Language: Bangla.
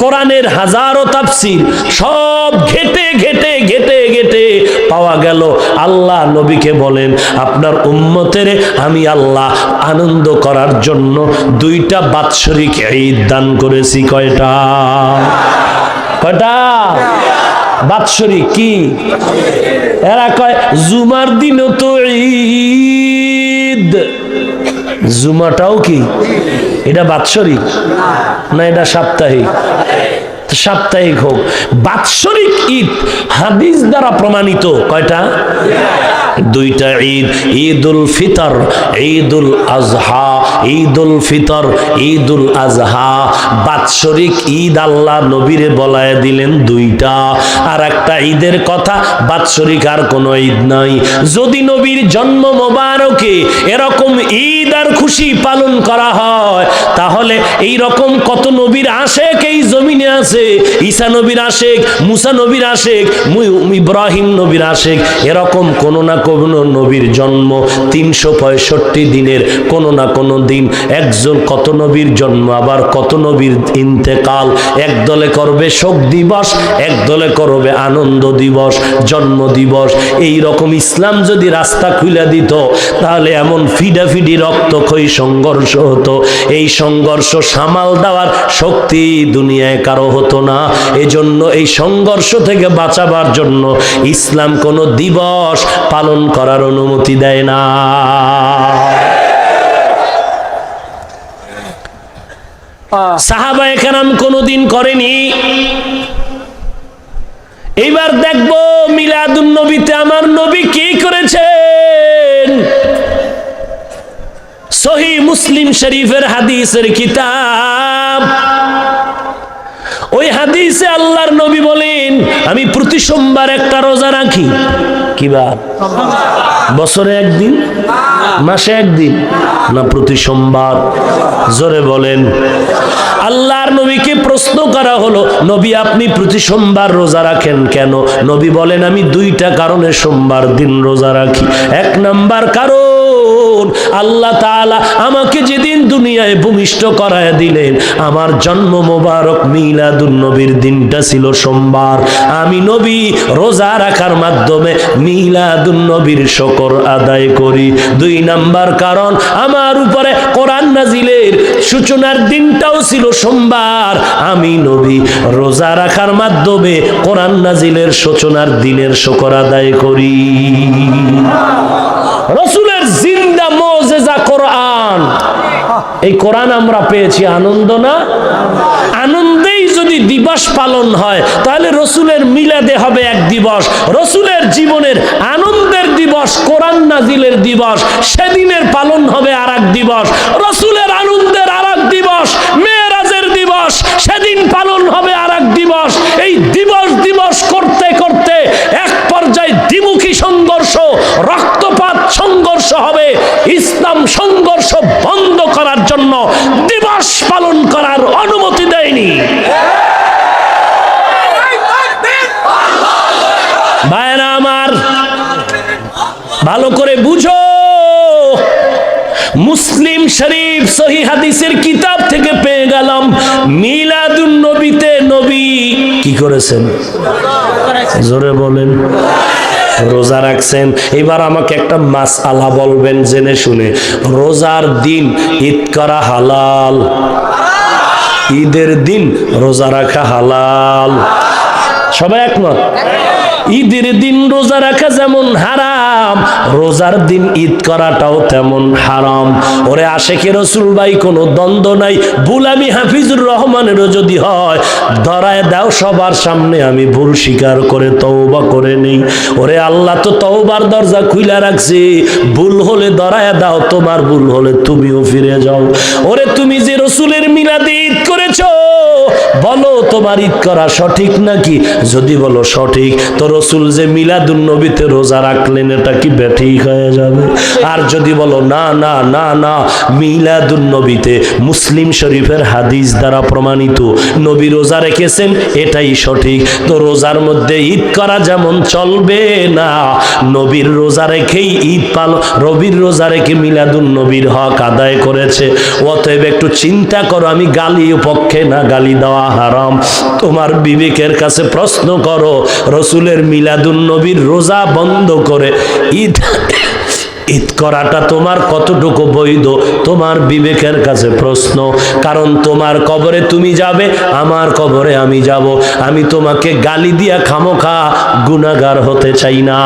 কোরআনের হাজারো তাফসির সব ঘেটে ঘেটে ঘেটে ঘেটে পাওয়া গেল। আল্লাহ নবীকে বলেন, আপনার উম্মতের আমি আল্লাহ আনন্দ করার জন্য দুইটা বাৎসরিক ঈদ দান করেছি। কয়টা? কয়টা? বাৎসরিক কি? এরা কয়, জুমার দিনও তো ঈদ। জুমাটাও কি? এটা বাৎসরিক না এটা সাপ্তাহিক? সাপ্তাহিক হোক। বাৎসরিক ঈদ হাদিস দ্বারা প্রমাণিত। কয়টা? দুইটা ঈদ। ঈদ উল ফিতর ঈদ উল আজহা ঈদ উল ফিতর ঈদ উল আজহা, বাৎসরিক ঈদ আল্লাহ নবীরে বলায় দিলেন দুইটা। আর একটা ঈদের কথা, বাৎসরিক আর কোনো ঈদ নাই। যদি নবীর জন্ম মোবারকে এরকম ঈদ আর খুশি পালন করা হয়, তাহলে এই রকম কত নবীর আশেক এই জমিনে আছে? ঈসা নবীর আশেক, মুসা নবীর আশেক ইব্রাহিম নবীর আশেক, এরকম কোনো না কোনো নবীর জন্ম তিনশো পঁয়ষট্টি দিনের কোনো না কোনো দিন একজন কত নবীর জন্ম, আবার কত নবীর ইন্তেকাল। এক দলে করবে শোক দিবস, এক দলে করবে আনন্দ দিবস, জন্ম দিবস। এই রকম ইসলাম যদি রাস্তা খুলে দিত, তাহলে এমন ফিডাফিডি রক্তক্ষয়ী সংঘর্ষ হতো। এই সংঘর্ষ সামাল দেওয়ার শক্তি দুনিয়ায় কারও হতো না। এজন্য এই সংঘর্ষ থেকে বাঁচাবার জন্য ইসলাম কোনো দিবস পালন করার অনুমতি দেয় না। সাহাবা এখানাম কোনোদিন করেনি। এইবার দেখব মিলাদুন নবীতে আমার নবী কি করেছেন? সহি মুসলিম শরীফের হাদিসের কিতাব। ওই হাদিসে আল্লাহর নবী বলেন, আমি প্রতি সোমবার একটা রোজা রাখি। কিবার বছরে একদিন? মাসে একদিন? না, প্রতি সোমবার। জোরে বলেন। আল্লাহর নবীকে প্রশ্ন করা হলো, নবী, আপনি প্রতি সোমবার রোজা রাখেন কেন? নবী বলেন, আমি দুইটা কারণে সোমবার দিন রোজা রাখি। এক নাম্বার কারণ আল্লাহ তাআলা আমাকে যেদিন দুনিয়ায় ভূমিষ্ঠ করায় দিলেন আমার জন্ম মোবারক মিলাদুন নবীর দিনটা ছিল সোমবার। আমি নবী রোজা রাখার মাধ্যমে মিলাদুন নবীর শকর আদায় করি। দুই নাম্বার কারণ আমার উপরে কোরআন নাজিলের সূচনার দিনটাও ছিল সোমবার। আমি নবী রোজা রাখার মাধ্যমে কোরআন নাজিলের সূচনার দিনের শকর আদায় করি। রসুলের এই কোরআন আমরা পেয়েছি, আনন্দ না? আনন্দেই যদি দিবস পালন হয়, তাহলে রসুলের মিলাদে হবে এক দিবস। রসুলের জীবনের আনন্দের দিবস, কোরআন নাজিলের দিবস, সেদিনের পালন হবে আর দিবস। রসুলের আনন্দের আর দিবস, মেয়েরাজের দিবস, সেদিন পালন হবে আর দিবস। এই দিবস দিবস করতে করতে এক পর্যায়ে দ্বিমুখী সংঘর্ষ, রক্তপাত সংঘর্ষ হবে, ইসলাম সংঘর্ষ বন্ধ করার দিবস পালন করার অনুমতি দেয়নি। ভাইরা আমার, ভালো করে বুঝো। মুসলিম শরীফ সহি হাদিসের কিতাব থেকে পেয়ে গেলাম মিলাদুন নবীতে নবী। কি করেছেন? জোরে বলেন। রোজা রাখছেন। এবার আমাকে একটা মাস আলা বলবেন জেনে শুনে। রোজার দিন ঈদ করা হালাল। ঈদের দিন রোজা রাখা হালাল। সবাই একমত। ঈদের দিন রোজা রাখা যেমন হারাম রোজার দিন ঈদ করাটাও তেমন হারাম। ওরে আশেখের রসুল ভাই, কোনো দ্বন্দ্ব নাই। বুলামি হাফিজুর রহমানেরও যদি হয়, ধরায় দাও সবার সামনে, আমি ভুল স্বীকার করে তওবা করে নেই। ওরে আল্লাহ তো তওবার দরজা খুইলা রাখছি। ভুল হলে ধরায় দাও, তোমার ভুল হলে তুমিও ফিরে যাও। ওরে তুমি যে রসুলের মিলাদে ঈদ করেছ বলো, তোমার ঈদ করা সঠিক নাকি? যদি বলো সঠিক, তো রসুল যে মিলাদুন নবীতে রোজা রাখলেন, এটা কি ব্যাঠিক হয়ে যাবে? আর যদি বলো না না না না, মিলাদুন নবীতে মুসলিম শরীফের হাদিস দ্বারা প্রমাণিত, নবী রোজা রেখেছেন, এটাই সঠিক। তো রোজার মধ্যে ঈদ করা যেমন চলবে না, নবীর রোজা রেখেই ঈদ পাল, রবির রোজা রেখে মিলাদুন নবীর হক আদায় করেছে। অতএব একটু চিন্তা করো, আমি গালি পক্ষে না গালি দেওয়া হারাম। তোমার বিবেকের কাছে প্রশ্ন করো, রসুলের মিলাদুন নবীর রোজা বন্ধ করে ঈদ ঈদ করাটা তোমার কতটুকু বৈধ? তোমার বিবেকের কাছে প্রশ্ন, কারণ তোমার কবরে তুমি যাবে, আমার কবরে আমি যাব। আমি তোমাকে গালি দিয়া খামোখা গুনাগার হতে চাই না।